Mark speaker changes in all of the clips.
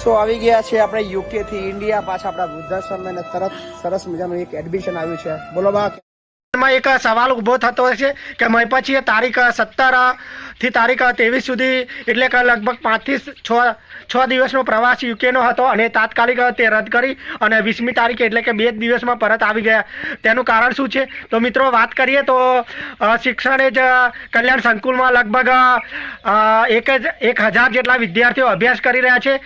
Speaker 1: સો આવી ગયા છે આપણે યુકે થી ઇન્ડિયા પાછા આપણા વૃદ્ધાશ્રમ અને તરત સરસ મજાનું એક એડમિશન આવ્યું છે. બોલો બા
Speaker 2: માં એક સવાલ ઊભો થતો હોય છે કે મેં પછી તારીખ સત્તરથી તારીખ ત્રેવીસ સુધી એટલે કે લગભગ પાંચથી છ છ દિવસનો પ્રવાસ યુકેનો હતો અને તાત્કાલિક તે રદ કરી અને વીસમી તારીખે એટલે કે બે જ દિવસમાં પરત આવી ગયા. તેનું કારણ શું છે? તો મિત્રો વાત કરીએ તો શિક્ષણ જ કલ્યાણ સંકુલમાં લગભગ એક જ, એક હજાર જેટલા વિદ્યાર્થીઓ અભ્યાસ કરી રહ્યા છે.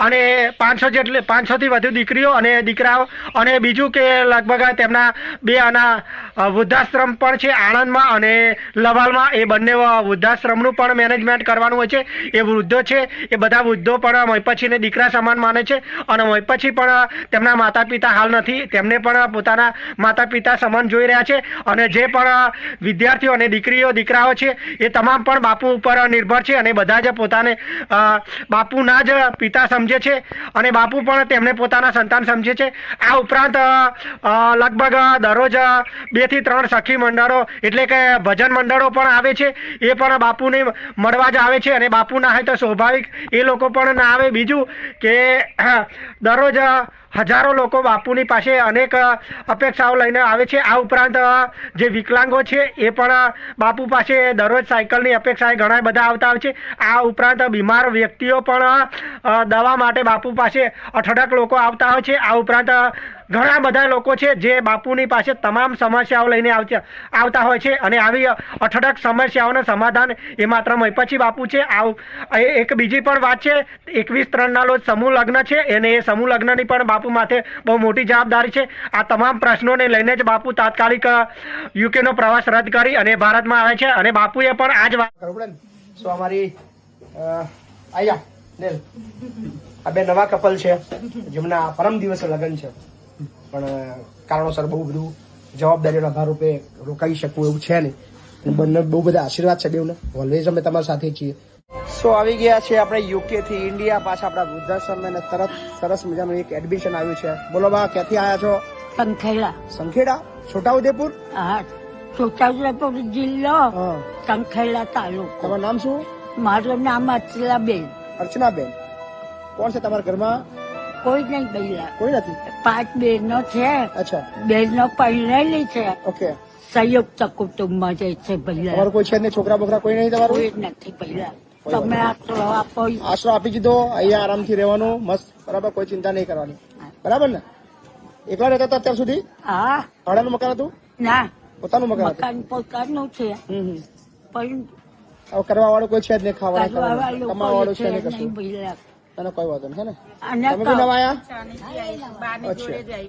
Speaker 2: અને પાંચસો જેટલી, પાંચસોથી વધુ દીકરીઓ અને દીકરાઓ અને બીજું કે લગભગ તેમના બે આના વૃદ્ધાશ્રમ પણ છે, આણંદમાં અને લવાલમાં. એ બંને વૃદ્ધાશ્રમનું પણ મેનેજમેન્ટ કરવાનું હોય છે. એ વૃદ્ધો છે, એ બધા વૃદ્ધો પણ મયપછીને દીકરા સમાન માને છે અને મયપછી પણ તેમના માતા પિતા હાલ નથી. તેમને પણ પોતાના માતા પિતા સમાન જોઈ રહ્યા છે અને જે પણ વિદ્યાર્થીઓ અને દીકરીઓ, દીકરાઓ છે, એ તમામ પણ બાપુ ઉપર નિર્ભર છે અને બધા જ પોતાને બાપુના જ પિતા સમજે છે અને બાપુ પણ તેમને પોતાના સંતાન સમજે છે. આ ઉપરાંત લગભગ દરરોજ બેથી ત્રણ સખી મંડળો, એટલે કે ભજન મંડળો પણ આવે છે, એ પણ બાપુને મળવા જ આવે છે, અને બાપુ ના હોય તો સ્વાભાવિક એ લોકો પણ ના આવે. બીજું કે, દરરોજ હજારો લોકો બાપુની પાસે અનેક અપેક્ષાઓ લઈને આવે છે. આ ઉપરાંત જે વિકલાંગો છે, એ પણ બાપુ પાસે દરરોજ સાયકલની અપેક્ષાએ ઘણા બધા આવતા હોય છે. આ ઉપરાંત બીમાર વ્યક્તિઓ પણ દવા માટે બાપુ પાસે અઠડક લોકો આવતા હોય છે. આ ઉપરાંત ઘણા બધા લોકો છે જે બાપુની પાસે તમામ સમસ્યાઓ લઈને આવતા આવતા હોય છે અને આવી અઠડક સમસ્યાઓનું સમાધાન એ માત્ર પછી બાપુ છે. આ એક બીજી પણ વાત છે. એકવીસ ત્રણના રોજ સમૂહ લગ્ન છે. અને એ સમૂહ લગ્નની પણ બાપુ માથે બહુ મોટી જવાબદારી છે. આ તમામ પ્રશ્નોને લઈને જ બાપુ તાત્કાલિક યુકેનો પ્રવાસ રદ કરી અને ભારતમાં આવે છે અને બાપુએ પણ આ જ વાત
Speaker 1: આ બે નવા કપલ છે, જેમના પરમ દિવસે લગ્ન છે. પણ કારણોસર બહુ બધું જવાબદારીઓના ભારૂપે રોકાઈ શકવું એવું છે નહીં. બંને બહુ બધા આશીર્વાદ છે બેવને ઓલવેઝ અમે તમારા સાથે છીએ. સો આવી ગયા છે આપણે યુકે થી ઇન્ડિયા પાછા આપણા વૃદ્ધાશ્રમ અને તરત સરસ મજાનું એક એડમિશન આવ્યું છે. બોલો બા ક્યાંથી આવ્યા છો?
Speaker 3: સંખેડા.
Speaker 1: સંખેડા? છોટાઉદેપુર?
Speaker 3: હા છોટાઉદેપુર જિલ્લો સંખેડા તાલુકો.
Speaker 1: તમારું નામ શું?
Speaker 3: મારું નામ અર્ચના
Speaker 1: અર્ચનાબેન. કોણ છે તમારા ઘરમાં?
Speaker 3: કોઈ નહીં બૈલા
Speaker 1: કોઈ નથી?
Speaker 3: પાંચ બહેનો છે.
Speaker 1: અચ્છા.
Speaker 3: બહેનો પરણેલી છે.
Speaker 1: ઓકે.
Speaker 3: સંયુક્ત કુટુંબમાં જે છે બૈલા
Speaker 1: તમારું કોઈ છે ને છોકરા બોકરા કોઈ નહીં તમારું?
Speaker 3: કોઈ નથી બૈલા તમે આશરો આપો
Speaker 1: આશરો આપી દીધો અહીંયા આરામથી રહેવાનું મસ્ત બરાબર કોઈ ચિંતા નહીં કરવાની. બરાબર ને? એકલા રહેતા હતા અત્યાર સુધી?
Speaker 3: હા.
Speaker 1: ભાડાનું મકાન હતું?
Speaker 3: ના.
Speaker 1: પોતાનું મકાન હતું?
Speaker 3: મકાન પોતાનું છે. પણ
Speaker 1: કરવા વાળું કોઈ છે જ નહીં
Speaker 3: ખાવા
Speaker 1: કમાવા વાળું છે નહીં કશું. તને કોઈ વાંધો નહીં હે ને? તમે બી નવા આયા? અચ્છા.